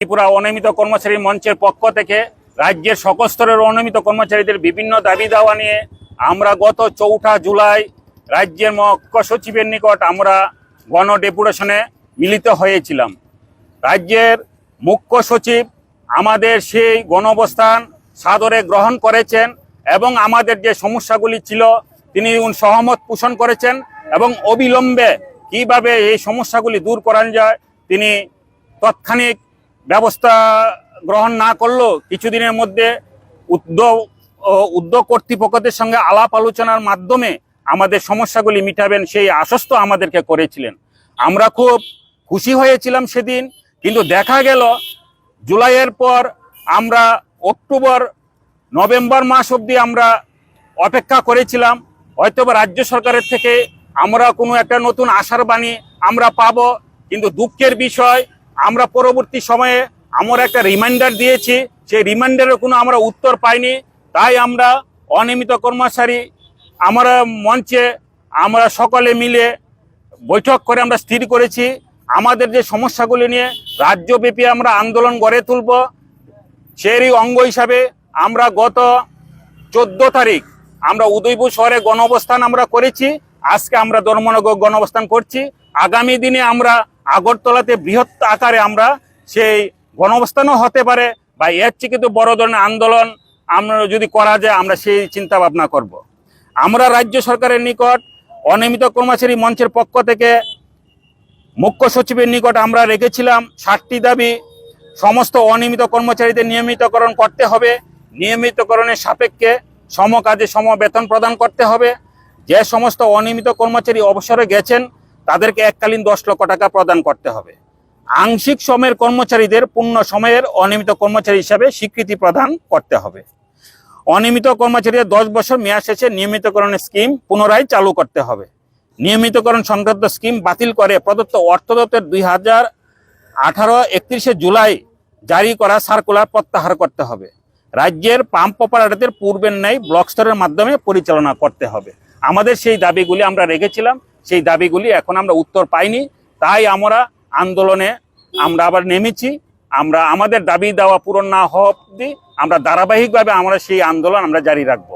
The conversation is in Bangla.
ত্রিপুরা অনিয়মিত কর্মচারী মঞ্চের পক্ষ থেকে রাজ্যের সকল স্তরের অনিয়মিত কর্মচারীদের বিভিন্ন দাবি দাওয়া নিয়ে আমরা গত চৌঠা জুলাই রাজ্যের মুখ্য সচিবের নিকট আমরা গণ ডেপুটেশনে মিলিত হয়েছিলাম। রাজ্যের মুখ্য সচিব আমাদের সেই গণঅবস্থান সাদরে গ্রহণ করেছেন এবং আমাদের যে সমস্যাগুলি ছিল তিনি সহমত পোষণ করেছেন এবং অবিলম্বে কীভাবে এই সমস্যাগুলি দূর করানো যায় তিনি তৎক্ষণিক ব্যবস্থা গ্রহণ না করলেও কিছুদিনের মধ্যে উদ্যোগ উদ্যোগ কর্তৃপক্ষদের সঙ্গে আলাপ আলোচনার মাধ্যমে আমাদের সমস্যাগুলি মিটাবেন সেই আশ্বস্ত আমাদেরকে করেছিলেন। আমরা খুব খুশি হয়েছিলাম সেদিন, কিন্তু দেখা গেল জুলাইয়ের পর আমরা অক্টোবর, নভেম্বর মাস অবধি আমরা অপেক্ষা করেছিলাম, হয়তোবা রাজ্য সরকারের থেকে আমরা কোনো একটা নতুন আশার বাণী আমরা পাবো, কিন্তু দুঃখের বিষয় আমরা পরবর্তী সময়ে আমরা একটা রিমাইন্ডার দিয়েছি। সেই রিমাইন্ডারের কোনো আমরা উত্তর পাইনি। তাই আমরা অনিয়মিত কর্মচারী, আমরা মঞ্চে আমরা সকলে মিলে বৈঠক করে আমরা স্থির করেছি। আমাদের যে সমস্যাগুলি নিয়ে রাজ্যব্যাপী আমরা আন্দোলন গড়ে তুলব, সেরই অঙ্গ হিসাবে আমরা গত চোদ্দ তারিখ আমরা উদয়পুর শহরে গণ অবস্থান আমরা করেছি। আজকে আমরা ধর্মনগর গণ অবস্থান করছি। আগামী দিনে আমরা আগরতলাতে বৃহৎ আকারে আমরা সেই গণঅবস্থানও হতে পারে বা এর থেকে তো বড় ধরনের আন্দোলন আমরা যদি করা যায়, আমরা সেই চিন্তা ভাবনা করব। আমরা রাজ্য সরকারের নিকট, অনিয়মিত কর্মচারী মঞ্চের পক্ষ থেকে মুখ্য সচিবের নিকট আমরা রেখেছিলাম ষাটটি দাবি। সমস্ত অনিয়মিত কর্মচারীদের নিয়মিতকরণ করতে হবে। নিয়মিতকরণের সাপেক্ষে সম কাজে সম বেতন প্রদান করতে হবে। যে সমস্ত অনিয়মিত কর্মচারী অবসরে গেছেন তাদেরকে এককালীন দশ লক্ষ টাকা প্রদান করতে হবে। আংশিক সময়ের কর্মচারীদের পূর্ণ সময়ের অনিয়মিত কর্মচারী হিসাবে স্বীকৃতি প্রদান করতে হবে। অনিয়মিত কর্মচারীদের দশ বছর মেয়াদ শেষে নিয়মিতকরণের স্কিম পুনরায় চালু করতে হবে। নিয়মিতকরণ সংক্রান্ত স্কিম বাতিল করে প্রদত্ত অর্থ দপ্তর দুই হাজার আঠারো একত্রিশে জুলাই জারি করা সার্কুলার প্রত্যাহার করতে হবে। রাজ্যের পাম্প অপারেটরদের পূর্বের ন্যায় ব্লক স্তরের মাধ্যমে পরিচালনা করতে হবে। আমাদের সেই দাবিগুলি আমরা রেখেছিলাম। সেই দাবিগুলি এখন আমরা উত্তর পাইনি। তাই আমরা আন্দোলনে আমরা আবার নেমেছি। আমরা আমাদের দাবি দেওয়া পূরণ না হওয়া অব্দি আমরা ধারাবাহিকভাবে আমরা সেই আন্দোলন আমরা জারি রাখব।